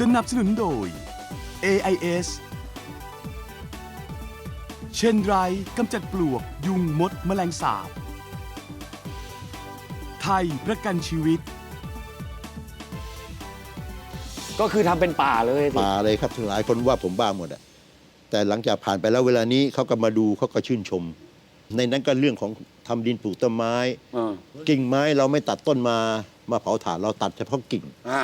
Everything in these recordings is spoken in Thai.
สนับสนุนโดย AIS เชนไรกำจัดปลวก ยุงมดแมลงสาบ ไทยประกันชีวิต ก็คือทำเป็นป่าเลยสิป่าเลยครับหลายคนว่าผมบ้าหมดอะแต่หลังจากผ่านไปแล้วเวลานี้เขาก็มาดูเขาก็ชื่นชม ในนั้นก็เรื่องของทำดินปลูกต้นไม้ เออกิ่งไม้เราไม่ตัดต้นมามาเผาถ่านเราตัดเฉพาะกิ่งอ่า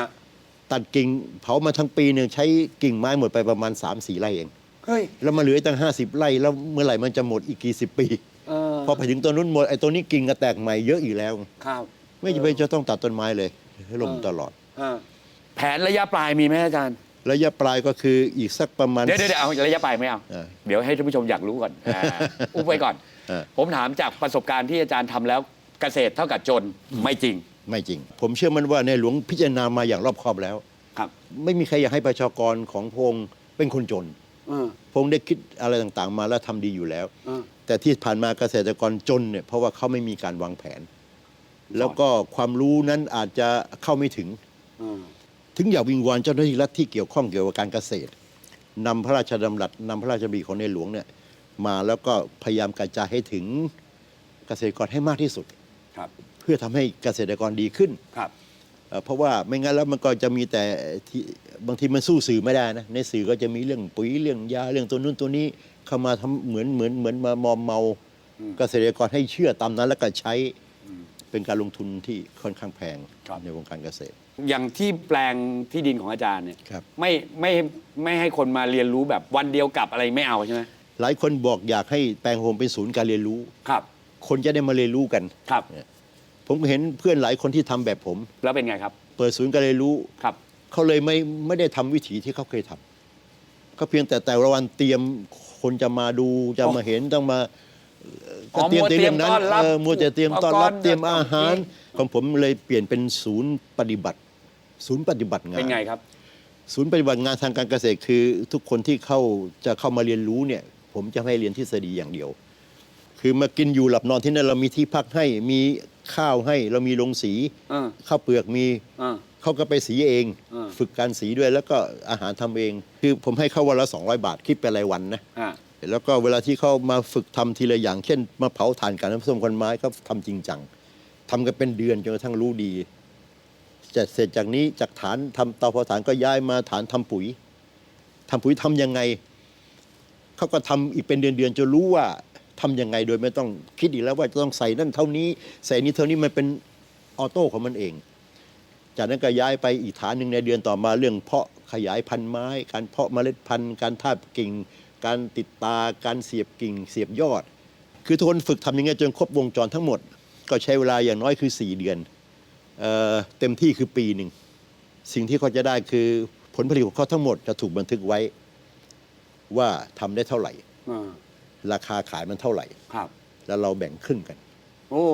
ตัดกิ่งเผามาทั้งปีหนึ่งใช้กิ่งไม้หมดไปประมาณ 3 4ไร่เอง เฮ้ยแล้วมาเหลือตั้ง 50 ไร่ แล้วเมื่อไหร่มันจะหมดอีกกี่สิบปี เออพอไปถึงตัวนู้นหมดไอ้ตัวนี้กิ่งก็แตกใหม่เยอะอีกแล้ว ครับไม่จำเป็นจะต้องตัดต้นไม้เลยให้ลมตลอดเออแผนระยะปลายมีไหมอาจารย์ ระยะปลายก็คืออีกสักประมาณ เดี๋ยวเดี๋ยวเดี๋ยวเอาระยะปลายไม่เอา เออเดี๋ยวให้ท่านผู้ชมอยากรู้ก่อนอ่าอุ้มไว้ก่อน เออ ผมถามจากประสบการณ์ที่อาจารย์ทำแล้วเกษตรเท่ากับจนไม่จริง ไม่จริง ผมเชื่อมันว่าในหลวงพิจารณามาอย่างรอบคอบแล้ว ครับไม่มีใครอยากให้ประชากรของพระองค์เป็นคนจน เออพระองค์ได้คิดอะไรต่างๆ มาแล้วทำดีอยู่แล้ว เออ แต่ที่ผ่านมาเกษตรกรจนเนี่ยเพราะว่าเขาไม่มีการวางแผน แล้วก็ความรู้นั้นอาจจะเข้าไม่ถึง เออ ถึงอยากวิงวอนเจ้าหน้าที่รัฐที่เกี่ยวข้องเกี่ยวกับการเกษตรนำพระราชดำรัสนำพระราชบัญญัติของในหลวงเนี่ยมาแล้วก็พยายามกระจายให้ถึงเกษตรกรให้มากที่สุด ครับเพื่อทำให้เกษตรกรดีขึ้นครับเอ่อเพราะว่าไม่งั้นแล้วมันก็จะมีแต่ที่บางทีมันสู้สื่อไม่ได้นะในสื่อก็จะมีเรื่องปุ๋ยเรื่องยาเรื่องตัวนู้นตัวนี้เข้ามาทำเหมือนเหมือนเหมือนมามอมเมาเกษตรกรให้เชื่อตามนั้นแล้วก็ใช้เป็นการลงทุนที่ค่อนข้างแพงครับในวงการเกษตร อย่างที่แปลงที่ดินของอาจารย์เนี่ยครับไม่ไม่ไม่ให้คนมาเรียนรู้แบบวันเดียวกลับอะไรไม่เอาใช่ไหมหลายคนบอกอยากให้แปลงโฮมเป็นศูนย์การเรียนรู้ครับ คนจะได้มาเรียนรู้กันครับ ผมก็เห็นเพื่อนหลายคนที่ทำแบบผม แล้วเป็นไงครับเปิดศูนย์การเรียนรู้ ครับ เขาเลยไม่ไม่ได้ทำวิถีที่เขาเคยทำเขาเพียงแต่แต่ละวันเตรียมคนจะมาดูจะมาเห็นต้องมาเอ่อก็อ๋อเตรียมมัวแต่เรื่องนั้นเตรียมต้อนรับเออมัวจะเตรียมต้อนรับอุปกรณ์ เตรียมอาหารต่างๆของผมเลยเปลี่ยนเป็นศูนย์ปฏิบัติ ศูนย์ปฏิบัติงานเป็นไงครับ ศูนย์ปฏิบัติงานทางการเกษตรคือ ทุกคนที่เข้าจะเข้ามาเรียนรู้เนี่ย ผมจะไม่ให้เรียนทฤษฎีอย่างเดียว คือมากินอยู่หลับนอนที่นั่นเรามีที่พักให้มี ข้าวให้เรามีโรงสีเออข้าวเปลือกมีเออเขาก็ไปสีเอง อ่า ฝึกการสีด้วยแล้วก็อาหารทำเอง คือผมให้เขาวันละ 200 บาทคิดเป็นรายวันนะ อ่า แล้วก็เวลาที่เขามาฝึกทำทีละอย่าง เช่นมาเผาถ่านกันน้ำส้มกันไม้เขาทำจริงจังทำกันเป็นเดือนจนกระทั่งรู้ดีจะเสร็จจากนี้จากฐานทำเตาเผาถ่านก็ย้ายมาฐานทำปุ๋ยทำปุ๋ยทำยังไงเขาก็ทำอีกเป็นเดือนๆจนรู้ว่า ทำยังไงโดยไม่ต้องคิดอีกแล้วว่าจะต้องใส่นั่นเท่านี้ ใส่นี้เท่านี้มันเป็นออโต้ของมันเอง จากนั้นก็ย้ายไปอีกฐานหนึ่งในเดือนต่อมาเรื่องเพาะขยายพันธุ์ไม้ การเพาะเมล็ดพันธุ์ การทาบกิ่ง การติดตา การเสียบกิ่ง เสียบยอด คือทุกคนฝึกทำย่างเงี้ยจนครบวงจรทั้งหมด ก็ใช้เวลาอย่างน้อยคือ 4 เดือนเออเต็มที่คือปีหนึ่ง สิ่งที่เขาจะได้คือผลผลิตของเขาทั้งหมดจะถูกบันทึกไว้ว่าทำได้เท่าไหร่ ราคาขายมันเท่าไหร่ ครับ แล้วเราแบ่งครึ่งกัน โอ้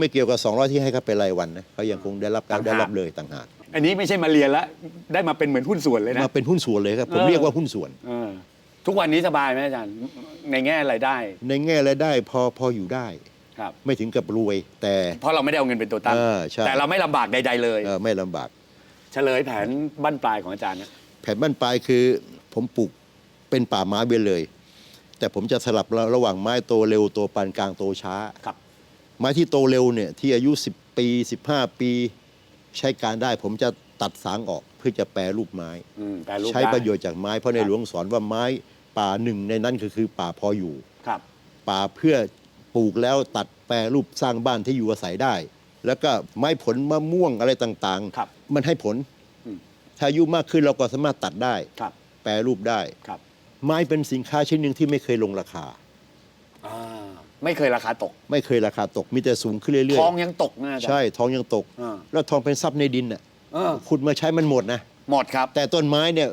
ไม่เกี่ยวกับ 200 ที่ให้เขาเป็นรายวันนะเขายังคงได้รับการต่างหาก ได้รับเลยต่างหากอันนี้ไม่ใช่มาเรียนแล้วได้มาเป็นเหมือนหุ้นส่วนเลยนะ มาเป็นหุ้นส่วนเลยครับผมเออ เรียกว่าหุ้นส่วน เออทุกวันนี้สบายไหมอาจารย์ ในแง่รายได้ในแง่รายได้พอพออยู่ได้ ครับ ไม่ถึงกับรวยแต่ เพราะเราไม่ได้เอาเงินเป็นตัวตั้ง เออใช่ แต่เราไม่ลำบากใด ๆ เลย เอ่อไม่ลำบาก เฉลยแผนบั้นปลายของอาจารย์นะ แผ่นบ้านปลายคือผมปลูกเป็นป่าไม้ไปเลย แต่ผมจะสลับระระหว่างไม้โตเร็วโตปานกลางโตช้า ครับ ไม้ที่โตเร็วเนี่ยที่อายุ 10 ปี 15 ปีใช้การได้ ผมจะตัดสางออกเพื่อจะแปรรูปไม้ อืมแปลรูปใช้ได้ประโยชน์จากไม้เพราะในครับหลวงสอนว่าไม้ป่าหนึ่งในนั้นก็คือป่าพออยู่ ครับ ป่าเพื่อปลูกแล้วตัดแปรรูปสร้างบ้านที่อยู่อาศัยได้ แล้วก็ไม้ผลมะม่วงอะไรต่างครับมันให้ผล อืมถ้าอายุมากขึ้นเราก็สามารถตัดได้ ครับ แปรรูปได้ ครับ ไม้เป็นสินค้าชิ้นหนึ่งที่ไม่เคยลงราคา อ่าไม่เคยราคาตก ไม่เคยราคาตก มีแต่สูงขึ้นเรื่อยทองยังตกนะอาจารย์ ๆ ใช่ทองยังตก อ่า แล้วทองเป็นทรัพย์ในดินน่ะเออขุดมาใช้มันหมดนะหมดครับแต่ต้นไม้เนี่ย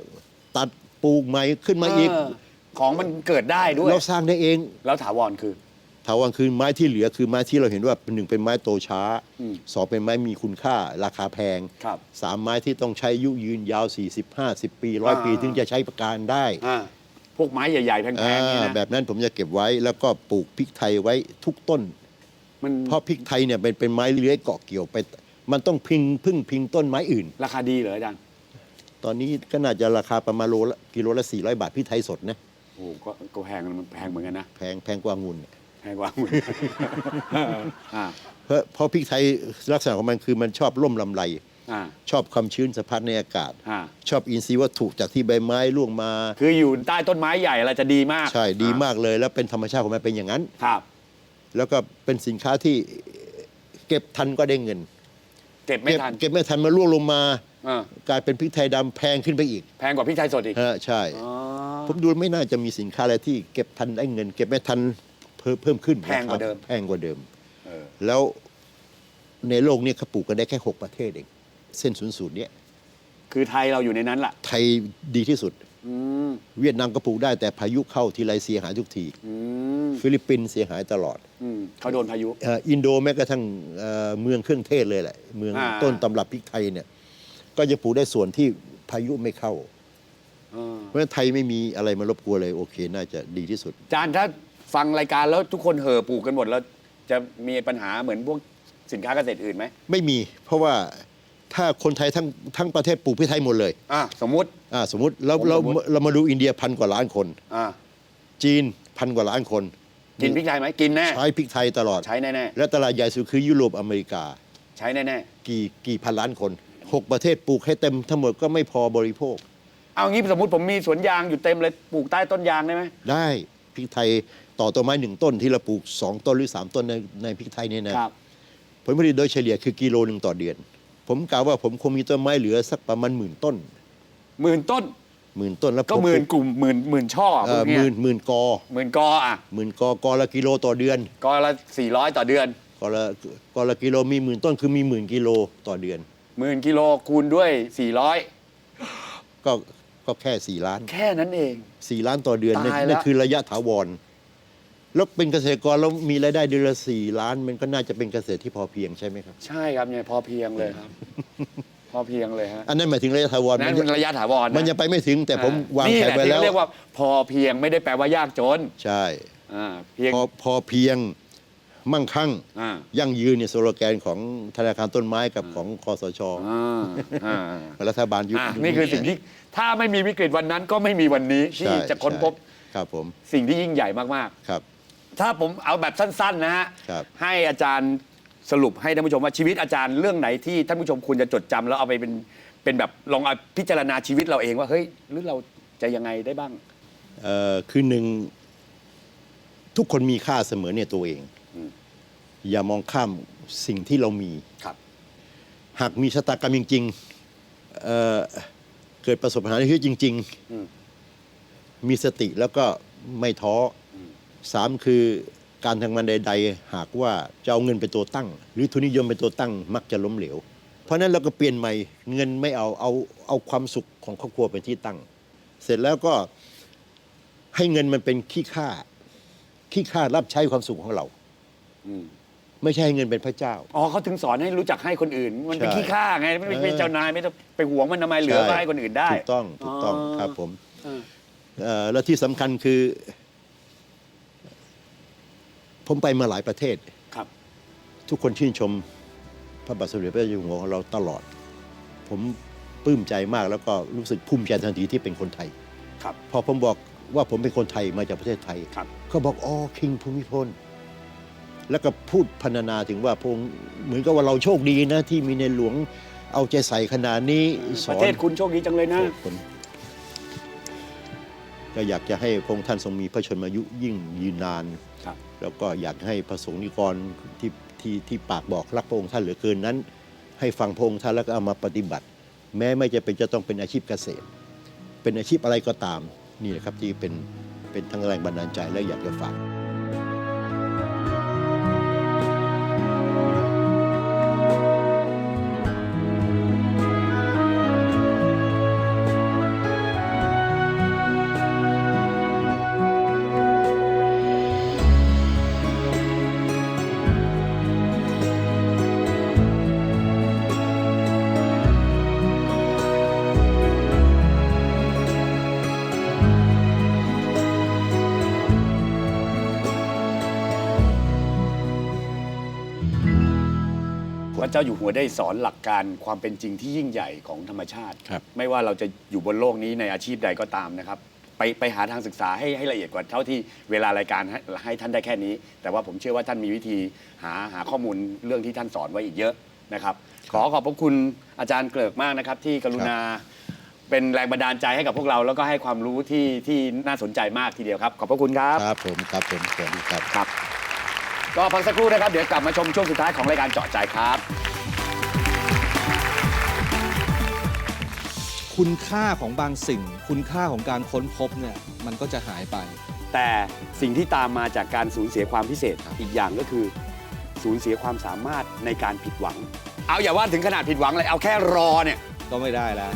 ตัดปลูกใหม่ขึ้นมาอีกเของมันเกิดได้ด้วย เราสร้างได้เองแล้วถาวรคือ ถาวรคือไม้ที่เหลือคือไม้ที่เราเห็นว่าเป็นหนึ่งเป็นไม้โตช้าอืมสองเป็นไม้มีคุณค่า ราคาแพงครับสามไม้ที่ต้องใช้อายุยืนยาว 40 50 ปีร้อยอ่า ปี ถึงจะใช้ประการได้ อ่า พวกไม้ใหญ่ๆแพงๆนี่อ่านะแบบนั้นผมจะเก็บไว้แล้วก็ปลูกพริกไทยไว้ทุกต้น มันเพราะพริกไทยเนี่ยเป็นเป็นไม้เลื้อยเกาะเกี่ยวไป มันต้องพิงพึ่งพิงต้นไม้อื่น ราคาดีเหรออาจารย์ตตอนนี้ก็น่าจะราคาประมาณโลละกิโลละ400 บาทพริกไทยสดนะโอ้โหก็ก็แพงมันแพงเหมือนกันนะแพงแพงกว่าองุ่นแพงกว่าอ่าเพราะเพราะพริกไทยลักษณะของมันคือมันชอบร่มลำไรอ่า ชอบความชื้นสัมผัสในอากาศอ่าชอบอินทรีย์วัตถุจากที่ใบไม้ร่วงมา คืออยู่ใต้ต้นไม้ใหญ่อะไรจะดีมาก ใช่ดีมากเลยแล้วเป็นธรรมชาติของมันเป็นอย่างนั้นครับ แล้วก็เป็นสินค้าที่เก็บทันก็ได้เงิน เก็บไม่เก็บทันเก็บไม่ทันมาร่วงลงมาอ่ากลายเป็นพริกไทยดำแพงขึ้นไปอีก แพงกว่าพริกไทยสดอีกฮะใช่อ๋อผมดูไม่น่าจะมีสินค้าอะไรที่เก็บทันได้เงิน เก็บไม่ทันเพิ่มเพิ่มขึ้นแพงกว่าเดิมแพงกว่าเดิมเออแล้วในโลกนี้เขาปลูกกันได้แค่หกประเทศเอง เส้นศูนย์สูตรเนี้ยคือไทยเราอยู่ในนั้นล่ะ ไทยดีที่สุด อืมเวียดนามก็ปลูกได้แต่พายุเข้าทีไรเสียหายทุกที อืมฟิลิปปินส์เสียหายตลอดอืมเขาโดนพายุ เอ่ออินโดแม้กระทั่งเอ่อเมืองเครื่องเทศเลยแหละ เมืองอ่า ต้นตำรับพริกไทยเนี่ยก็จะปลูกได้ส่วนที่พายุไม่เข้า อ่าเพราะฉะนั้นไทยไม่มีอะไรมารบกวนเลยโอเค น่าจะดีที่สุด อาจารย์ถ้าฟังรายการแล้วทุกคนเห่อปลูกกันหมดแล้วจะมีปัญหาเหมือนพวกสินค้าเกษตรอื่นไหม ไม่มีเพราะว่า ถ้าคนไทยทั้งทั้งประเทศปลูกพริกไทยหมดเลยอะสมมุติ อ่าสมมติเราผมเราสมมุติ เรามาดูอินเดียพันกว่าล้านคน อะจีนพันกว่าล้านคนกินพริกไทยไหมกินแน่ ใช้พริกไทยตลอด ใช้แน่และตลาดใหญ่สุดคือยุโรปอเมริกา ๆใช้แน่กี่กี่พันล้านคนหกประเทศปลูกให้เต็มทั้งหมดก็ไม่พอบริโภค ๆเอางี้สมมติผมมีสวนยางอยู่เต็มเลยปลูกใต้ต้นยางได้ไหมได้พริกไทยต่อต้นไม้หนึ่งต้นที่เราปลูกสองต้นหรือสามต้นในในพริกไทยเนี่ยนะครับผลผลิตโดยเฉลี่ยคือกิโลหนึ่งต่อเดือน ผมกล่าวว่าผมคงมีต้นไม้เหลือสักประมาณหมื่นต้นหมื่นต้นหมื่นต้นแล้วก็ผมหมื่นกลุ่มหมื่นหมื่นช่อเอ่พวอกหเนี้ยมื่นหมื่นกอหมื่นกออะหมื่นกอกอละกิโลต่อเดือนกอละสี่ร้อยต่อเดือนกอละกอละกิโลมีหมื่นต้นคือมีหมื่นกิโลต่อเดือน หมื่นกิโลคูณด้วยสี่ร้อยก็ก็แค่สี่ล้านแค่นั้นเอง สี่ล้านต่อเดือนนั่นตายละ นั่นคือระยะถาวร แล้วเป็นเกษตรกรแล้วมีรายได้เดือนละสี่ล้าน มันก็น่าจะเป็นเกษตรที่พอเพียงใช่ไหมครับ ใช่ครับเนี่ยพอเพียงเลยครับ พอเพียงเลยฮะอันนั้นหมายถึงระยะถาวรนั่มันนเป็นระยะถาวรมันยังไปไม่ถึงแต่ผมวางนี่แผแหนละไว้ที่แล้วเรียกว่าพอเพียงไม่ได้แปลว่ายากจนใช่อ่าเพียงพอพอเพียงมั่งคั่ง อ่ายั่งยืนเนี่ยสโลแกนของธนาคารต้นไม้กับของคอสชอ่าอ่ารัฐบาลยุค อะนี่คือสิ่งที่ถ้าไม่มีวิกฤตวันนั้นก็ไม่มีวันนี้ที่ใช่จะค้นพบใช่ครับผมสิ่งที่ยิ่งใหญ่มากครับๆ ถ้าผมเอาแบบสั้นๆนะฮะครับ ให้อาจารย์สรุปให้ท่านผู้ชมว่าชีวิตอาจารย์เรื่องไหนที่ท่านผู้ชมควรจะจดจำแล้วเอาไปเป็นเป็นแบบลองเอาพิจารณาชีวิตเราเองว่าเฮ้ยหรือเราจะยังไงได้บ้าง เอ่อคือหนึ่งทุกคนมีค่าเสมอเนี่ยตัวเอง อืม อย่ามองข้ามสิ่งที่เรามี ครับ หากมีชะตากรรมจริงๆเอ่อเกิดประสบปัญหาในชีวิตจริง อืม ๆ มีสติแล้วก็ไม่ท้อ อมสามคือการทำงานใด ๆ หากว่าจะเอาเงินเป็นตัวตั้ง หรือทุนนิยมเป็นตัวตั้งมักจะล้มเหลว เพราะฉะนั้นเราก็เปลี่ยนใหม่เงินไม่เอาเอาเอาความสุขของครอบครัวเป็นที่ตั้ง เสร็จแล้วก็ให้เงินมันเป็นขี้ค่าขี้ค่ารับใช้ความสุขของเรา อืมไม่ใช่ให้เงินเป็นพระเจ้า อ๋อเขาถึงสอนให้รู้จักให้คนอื่น มันเป็นใช่ขี้ข้าไงไม่เป็นเออเจ้านายไม่ต้องไปหวงมันทำไมเหลือก็ให้คนอื่นได้ ถูกต้องถูกต้องอ๋อครับผมอ่าเอ่อและที่สำคัญคือ ผมไปมาหลายประเทศ ครับ ทุกคนชื่นชมพระบาทสมเด็จพระเจ้าอยู่หัวของเราตลอด ผมปลื้มใจมากแล้วก็รู้สึกภูมิใจทันทีที่เป็นคนไทย ครับ พอผมบอกว่าผมเป็นคนไทยมาจากประเทศไทยครับ เขาบอกอ๋อคิงภูมิพล แล้วก็พูดพรรณนาถึงว่าพระองค์เหมือนกับว่าเราโชคดีนะ ที่มีในหลวงเอาใจใส่ขนาดนี้สปอระนเทศคุณโชคดีจังเลยนะผม ก็อยากจะให้พระองค์ท่านทรงมีพระชนมายุยิ่งยืนนานครับแล้วก็อยากให้พระสงฆ์นิกรที่ที่ที่ปากบอกรักพระองค์ท่านเหลือเกินนั้น ให้ฟังพระองค์ท่านแล้วก็เอามาปฏิบัติ แม้ไม่จะเป็นจะต้องเป็นอาชีพเกษตร เป็นอาชีพอะไรก็ตามนี่แหละครับที่เป็นเป็นทั้งแรงบันดาลใจและอยากจะฝาก พระเจ้าอยู่หัวได้สอนหลักการความเป็นจริงที่ยิ่งใหญ่ของธรรมชาติ ครับ ไม่ว่าเราจะอยู่บนโลกนี้ในอาชีพใดก็ตามนะครับ ไปไปหาทางศึกษาให้ให้ละเอียดกว่าเท่าที่เวลารายการให้ให้ท่านได้แค่นี้ แต่ว่าผมเชื่อว่าท่านมีวิธีหาหาข้อมูลเรื่องที่ท่านสอนไว้อีกเยอะนะครับ ขอขอบพระคุณอาจารย์เกลิกมากนะครับ ที่กรุณาเป็นแรงบันดาลใจให้กับพวกเรา แล้วก็ให้ความรู้ที่ที่น่าสนใจมากทีเดียวครับ ขอบพระคุณครับ ครับผมครับผมสวัสดีครับ ครับ ก็พักสักครู่นะครับ เดี๋ยวกลับมาชมช่วงสุดท้ายของรายการเจาะใจครับ คุณค่าของบางสิ่ง คุณค่าของการค้นพบเนี่ยมันก็จะหายไป แต่สิ่งที่ตามมาจากการสูญเสียความพิเศษอีกอย่างก็คือ สูญเสียความสามารถในการผิดหวัง เอาอย่าว่าถึงขนาดผิดหวังเลยเอาแค่รอเนี่ย ก็ไม่ได้แล้ว